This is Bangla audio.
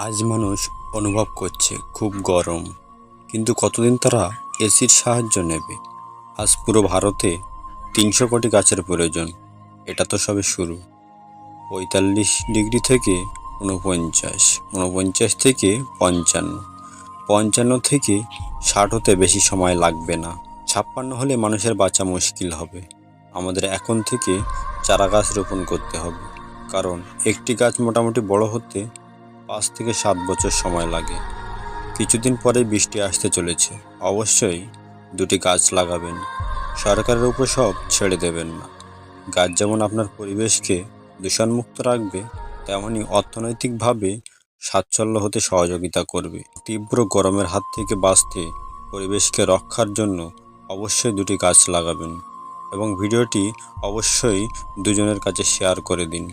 আজ মানুষ অনুভব করছে খুব গরম। কিন্তু কতদিন তারা এসির সাহায্য নেবে? আজ পুরো ভারতে তিনশো কোটি গাছের প্রয়োজন। এটা তো সবে শুরু। পঁয়তাল্লিশ ডিগ্রি থেকে উনপঞ্চাশ উনপঞ্চাশ থেকে পঞ্চান্ন পঞ্চান্ন থেকে ষাট হতে বেশি সময় লাগবে না। ছাপ্পান্ন হলে মানুষের বাঁচা মুশকিল হবে। আমাদের এখন থেকে চারা গাছ রোপণ করতে হবে। কারণ একটি গাছ মোটামুটি বড় হতে পাঁচ থেকে সাত বছর সময় লাগে। কিছুদিন পরে বৃষ্টি আসতে চলেছে। অবশ্যই দুটি গাছ লাগাবেন। সরকারের উপর সব ছেড়ে দেবেন না। গাছ যেমন আপনার পরিবেশকে দূষণমুক্ত রাখবে তেমনই অর্থনৈতিকভাবে স্বাচ্ছল্য হতে সহযোগিতা করবে। তীব্র গরমের হাত থেকে বাঁচতে পরিবেশকে রক্ষার জন্য অবশ্যই দুটি গাছ লাগাবেন এবং ভিডিওটি অবশ্যই দুজনের কাছে শেয়ার করে দিন।